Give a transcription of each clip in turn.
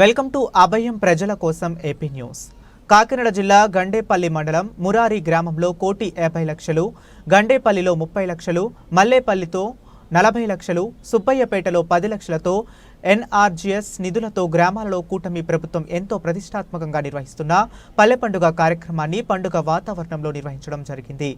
Welcome to అభయం ప్రజల కోసం AP news. Kakinada జిల్లా గండేపల్లి మండలం మురారి గ్రామంలో కోటి యాభై లక్షలు గండేపల్లిలో ముప్పై లక్షలు మల్లేపల్లితో నలభై లక్షలు సుబ్బయ్యపేటలో పది లక్షలతో ఎన్ఆర్జీఎస్ నిధులతో గ్రామాలలో కూటమి ప్రభుత్వం ఎంతో ప్రతిష్టాత్మకంగా నిర్వహిస్తున్న పల్లె పండుగ కార్యక్రమాన్ని పండుగ వాతావరణంలో నిర్వహించడం జరిగింది.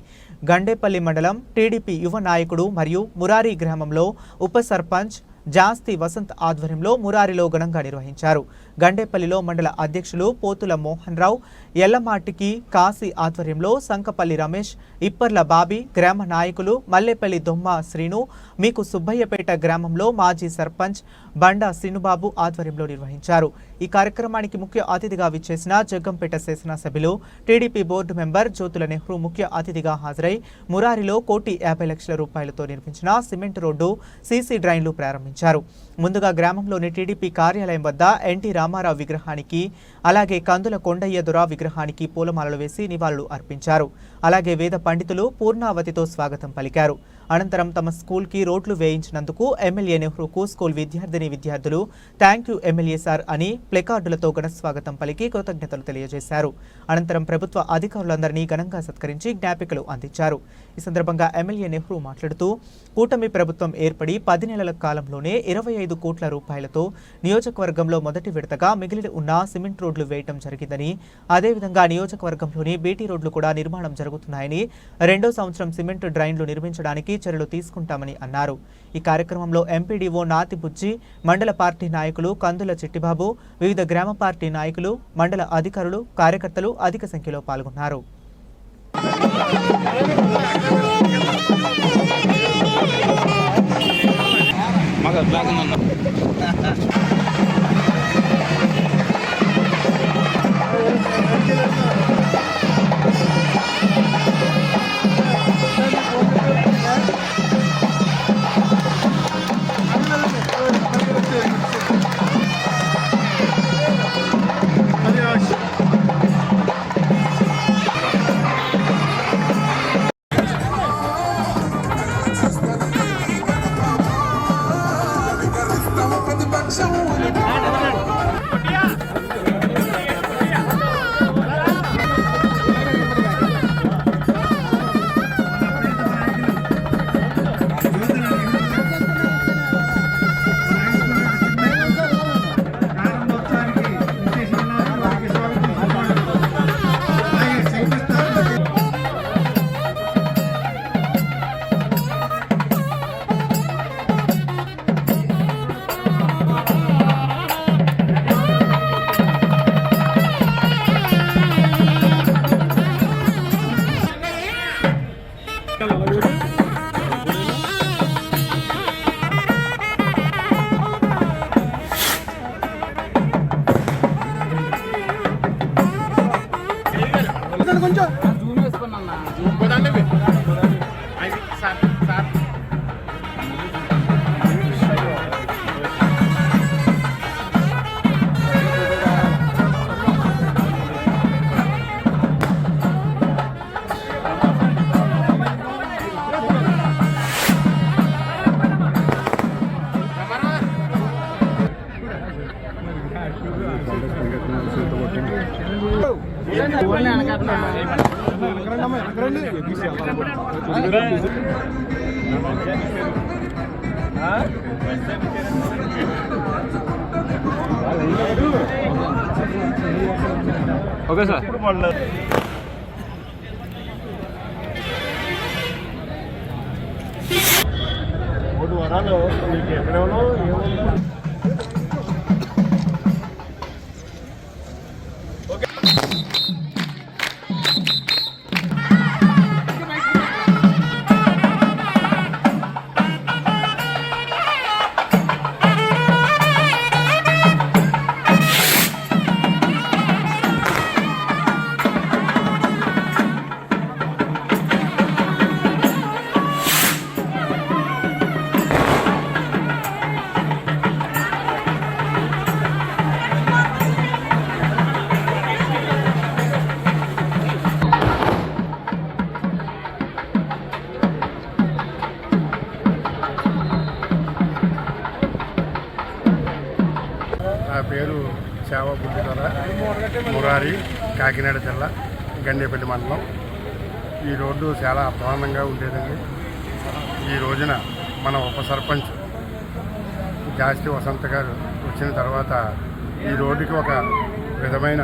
గండేపల్లి మండలం టీడీపీ యువ నాయకుడు మరియు మురారి గ్రామంలో ఉప సర్పంచ్ జాస్తి వసంత్ ఆధ్వర్యంలో మురారిలో ఘనంగా నిర్వహించారు. గండేపల్లిలో మండల అధ్యక్షులు పోతుల మోహన్ రావు ఎల్లమాటికి కాశీ ఆధ్వర్యంలో సంకపల్లి రమేష్ ఇప్పర్ల బాబీ గ్రామ నాయకులు మల్లేపల్లి దొమ్మ శ్రీను మీకు సుబ్బయ్యపేట గ్రామంలో మాజీ సర్పంచ్ బండా శ్రీనుబాబు ఆధ్వర్యంలో నిర్వహించారు. ఈ కార్యక్రమానికి ముఖ్య అతిథిగా విచ్చేసిన జగ్గంపేట శాసనసభ్యులు TDP board member Jyothula Nehru ముఖ్య అతిథిగా హాజరై మురారిలో కోటి యాభై లక్షల రూపాయలతో నిర్మించిన సిమెంట్ రోడ్డు సీసీ డ్రైన్లు ప్రారంభించారు. ముందుగా గ్రామంలోని టీడీపీ కార్యాలయం వద్ద ఎన్టీ రామారావు విగ్రహానికి అలాగే కందుల కొండయ్య దొర విగ్రహానికి పూలమాలలు వేసి నివాళులు అర్పించారు. అలాగే వేద పండితులు పూర్ణావతితో స్వాగతం పలికారు. అనంతరం తమ స్కూల్కి రోడ్లు వేయించినందుకు ఎమ్మెల్యే నెహ్రూకు స్కూల్ విద్యార్థిని విద్యార్థులు థ్యాంక్ యూ ఎమ్మెల్యే సార్ అని ప్లెకార్డులతో ఘన స్వాగతం పలికి కృతజ్ఞతలు తెలియజేశారు. అనంతరం ప్రభుత్వ అధికారులందరినీ ఘనంగా సత్కరించి జ్ఞాపికలు అందించారు. ఈ సందర్భంగా ఎమ్మెల్యే నెహ్రూ మాట్లాడుతూ కూటమి ప్రభుత్వం ఏర్పడి పది నెలల కాలంలోనే ఇరవై ఐదు కోట్ల రూపాయలతో నియోజకవర్గంలో మొదటి విడతగా మిగిలి ఉన్న సిమెంట్ రోడ్లు వేయటం జరిగిందని అదేవిధంగా నియోజకవర్గంలోని బీటీ రోడ్లు కూడా నిర్మాణం జరుగుతుంది సాగుతున్నాయని రెండో సంవత్సరం సిమెంట్ డ్రైన్లు నిర్మించడానికి చర్యలు తీసుకుంటామని అన్నారు. ఈ కార్యక్రమంలో ఎంపీడీఓ నాతిబుజ్జి మండల పార్టీ నాయకులు కందుల చిట్టిబాబు వివిధ గ్రామ పార్టీ నాయకులు మండల అధికారులు కార్యకర్తలు అధిక సంఖ్యలో పాల్గొన్నారు. మాకు బ్లాక్ ఉందన్న కొంచెం. ఓకే సార్ మూడు వరాలు మీకు ఎక్కడెవరో ఏమో సేవా బుద్ధి ద్వారా మురారి కాకినాడ జిల్లా గండేపల్లి మండలం. ఈ రోడ్డు చాలా అధ్వానంగా ఉండేదండి. ఈ రోజున మన ఉప సర్పంచ్ జాస్తి వసంత గారు వచ్చిన తర్వాత ఈ రోడ్డుకి ఒక విధమైన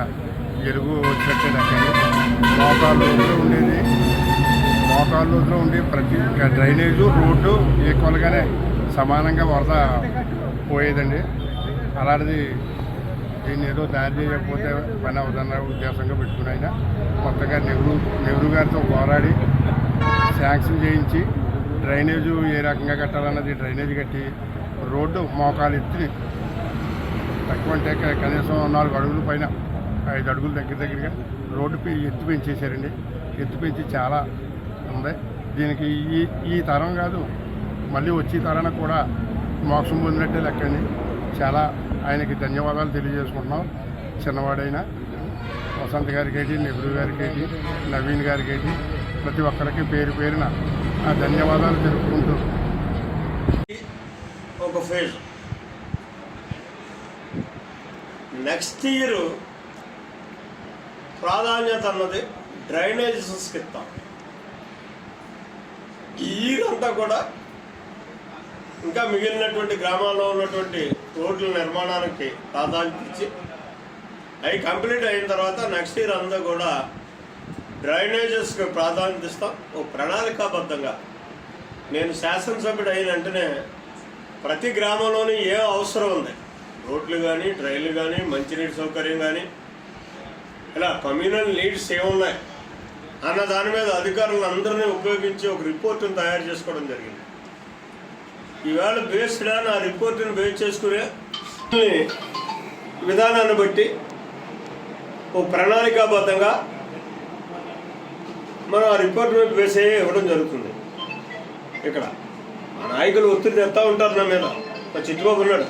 ఎరుగు వచ్చినట్టే లెక్కండి మోకాళ్ళ లోతులో ఉండేది. మోకాళ్ళ లోతులో ఉండి ప్రతి డ్రైనేజు రోడ్డు ఈక్వల్గానే సమానంగా వరద పోయేదండి. అలాంటిది దీన్ని ఏదో తయారు చేయకపోతే పని అవుతున్న ఉద్దేశంగా పెట్టుకుని ఆయన కొత్తగా నెహ్రూ నెహ్రూ గారితో పోరాడి శాంక్షన్ చేయించి డ్రైనేజు ఏ రకంగా కట్టాలన్నది డ్రైనేజ్ కట్టి రోడ్డు మోకాలు ఎత్తి తక్కువ అంటే కనీసం నాలుగు అడుగుల పైన ఐదు అడుగుల దగ్గర దగ్గరగా రోడ్డు ఎత్తు పెంచేశారండి. ఎత్తు పెంచి చాలా ఉంది. దీనికి ఈ ఈ తరం కాదు మళ్ళీ వచ్చే తరానికి కూడా మోక్షం పొందినట్టే లెక్కండి చాలా ఆయనకి ధన్యవాదాలు తెలియజేసుకుంటున్నాం. చిన్నవాడైన వసంత్ గారికి ఏంటి నెహ్రూ గారికి ఏంటి నవీన్ గారికి ఏంటి ప్రతి ఒక్కరికి పేరు పేరున ఆ ధన్యవాదాలు తెలుపుకుంటూ. ఒక ఫేజ్. నెక్స్ట్ ఇయర్ ప్రాధాన్యత అన్నది డ్రైనేజ్ సంస్కృతం ఈ అంతా కూడా ఇంకా మిగిలినటువంటి గ్రామాల్లో ఉన్నటువంటి రోడ్ల నిర్మాణానికి ప్రాధాన్యత ఇచ్చి అవి కంప్లీట్ అయిన తర్వాత నెక్స్ట్ ఇయర్ అంతా కూడా డ్రైనేజెస్కి ప్రాధాన్యత ఇస్తాం. ఓ ప్రణాళికాబద్ధంగా. నేను శాసనసభ్యుడు అయిన వెంటనే ప్రతి గ్రామంలోని ఏ అవసరం ఉంది. రోడ్లు కానీ డ్రైన్లు కానీ మంచినీటి సౌకర్యం కానీ ఇలా కమ్యూనల్ నీడ్స్ ఏమున్నాయి అన్న దాని మీద అధికారులు అందరినీ ఉపయోగించి ఒక రిపోర్టును తయారు చేసుకోవడం జరిగింది. ఈవేళ బేస్డా నా ఆ బేస్ చేసుకునే విధానాన్ని బట్టి ఓ ప్రణాళికాబద్ధంగా మనం ఆ రిపోర్ట్ మీద బేస్ అయ్యి ఇవ్వడం జరుగుతుంది. ఇక్కడ మా నాయకులు ఒత్తిడి తెస్తా ఉంటారు నా మీద. మా చిట్టుబాబు ఉన్నాడు.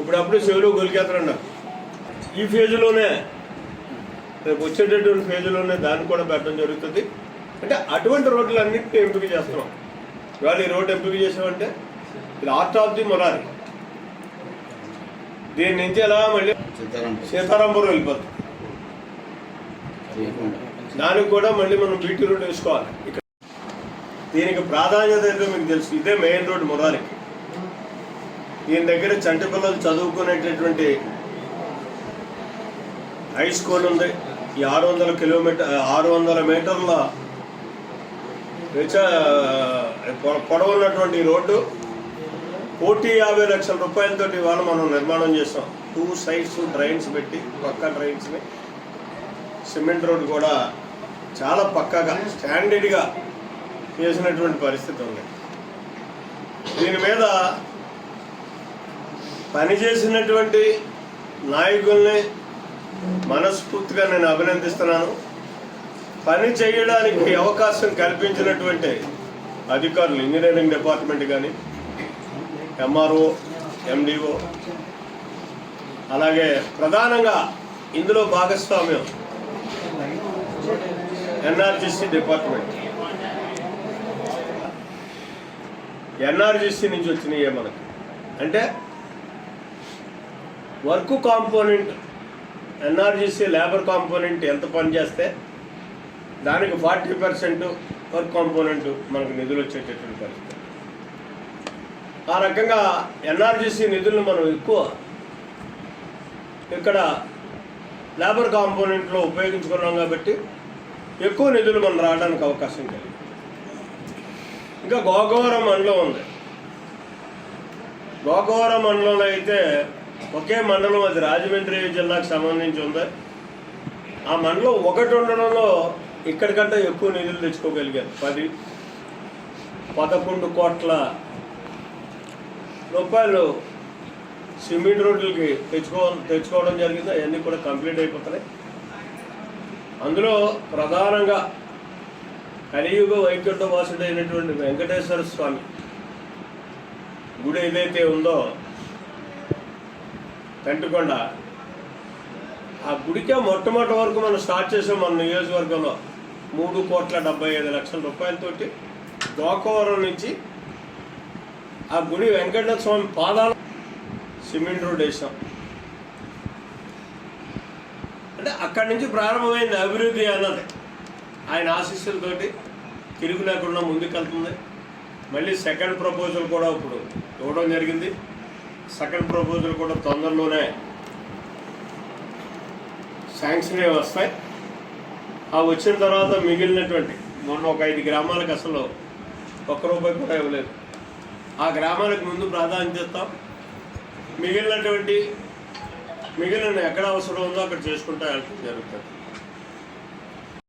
ఇప్పుడు చెవులు శివులు గొలికేస్తాడు ఈ ఫేజ్లోనే రేపు వచ్చేటటువంటి ఫేజ్లోనే దాన్ని కూడా పెట్టడం జరుగుతుంది. అంటే అటువంటి రోడ్లన్నింటినీ ఎంపిక చేస్తున్నాం? ఇవాళ ఈ రోడ్డు ఎంపిక చేసామంటే ఇది ఆర్ట్ ఆఫ్ ది మొరారి దీని నుంచి ఎలా మళ్ళీ సీతారాంపురం. వెళ్ళిపోతుంది దానికి కూడా మళ్ళీ మనం బీటీ రోడ్ వేసుకోవాలి. ఇక్కడ దీనికి ప్రాధాన్యత ఏంటో మీకు తెలుసు. ఇదే మెయిన్ రోడ్ మురారికి దీని దగ్గర చంటి పిల్లలు చదువుకునేటటువంటి హై స్కూల్ ఉంది. ఈ ఆరు వందల కిలోమీటర్ ఆరు వందల మీటర్ల పొడవున్నటువంటి రోడ్డు కోటి యాభై లక్షల రూపాయలతోటి ఇవాళ మనం నిర్మాణం చేస్తాం టూ సైడ్స్ డ్రైన్స్ పెట్టి పక్క డ్రైన్స్ని సిమెంట్ రోడ్డు కూడా చాలా పక్కగా స్టాండర్డ్గా చేసినటువంటి పరిస్థితి ఉంది. దీని మీద పనిచేసినటువంటి నాయకుల్ని మనస్ఫూర్తిగా నేను అభినందిస్తున్నాను. పని చేయడానికి అవకాశం కల్పించినటువంటి అధికారులు ఇంజనీరింగ్ డిపార్ట్మెంట్ కానీ ఎంఆర్ఓ ఎండిఓ అలాగే ప్రధానంగా ఇందులో భాగస్వామ్యం ఎన్ఆర్జీసీ డిపార్ట్మెంట్. ఎన్ఆర్జీసీ నుంచి వచ్చినాయే మనకు. అంటే work component NRGC labour component ఎంత పని చేస్తే దానికి ఫార్టీ పర్సెంట్ వర్క్ కాంపోనెంట్ మనకు నిధులు వచ్చేటటువంటి పరిస్థితి. ఆ రకంగా ఎన్ఆర్జీసీ నిధులను మనం ఎక్కువ ఇక్కడ లేబర్ కాంపోనెంట్లో ఉపయోగించుకున్నాం కాబట్టి ఎక్కువ నిధులు మనం రావడానికి అవకాశం కలిగింది. ఇంకా గోగవరం మండలం ఉంది. గోగవరం మండలంలో అయితే ఒకే మండలం అది రాజమండ్రి జిల్లాకు సంబంధించి ఉంది. ఆ మండలం ఒకటి ఉండడంలో ఇక్కడికంటే ఎక్కువ నిధులు తెచ్చుకోగలిగారు. పది పదకొండు కోట్ల రూపాయలు సిమెంట్ రోడ్లకి తెచ్చుకో తెచ్చుకోవడం జరిగింది. అవన్నీ కూడా కంప్లీట్ అయిపోతున్నాయి అందులో ప్రధానంగా కలియుగ వైకుంఠ వాసుడైనటువంటి వెంకటేశ్వర స్వామి గుడి ఏదైతే ఉందో తంటుకొండ ఆ గుడికే మొట్టమొదటి వరకు మనం స్టార్ట్ చేసాం మన నియోజకవర్గంలో. మూడు కోట్ల డెబ్బై ఐదు లక్షల రూపాయలతోటి గోకవరం నుంచి ఆ గుడి వెంకటేశ్వర స్వామి పాదాలు సిమెంట్ రోడ్ వేసాం. అంటే అక్కడి నుంచి ప్రారంభమైంది అభివృద్ధి అన్నది. ఆయన ఆశీస్సులతోటి తిరుగు లేకుండా ముందుకెళ్తుంది. మళ్ళీ సెకండ్ ప్రపోజల్ కూడా ఇప్పుడు ఇవ్వడం జరిగింది. సెకండ్ ప్రపోజల్ కూడా తొందరలోనే శాంక్షన్ వస్తాయి. ఆ వచ్చిన తర్వాత మిగిలినటువంటి మొన్న ఒక ఐదు గ్రామాలకు అసలు ఒక్క రూపాయి కూడా ఇవ్వలేదు. ఆ గ్రామాలకు ముందు ప్రాధాన్యత ఇస్తాం. మిగిలినటువంటి మిగిలిన ఎక్కడ అవసరం ఉందో అక్కడ చేసుకుంటూ వెళ్ళడం జరుగుతుంది.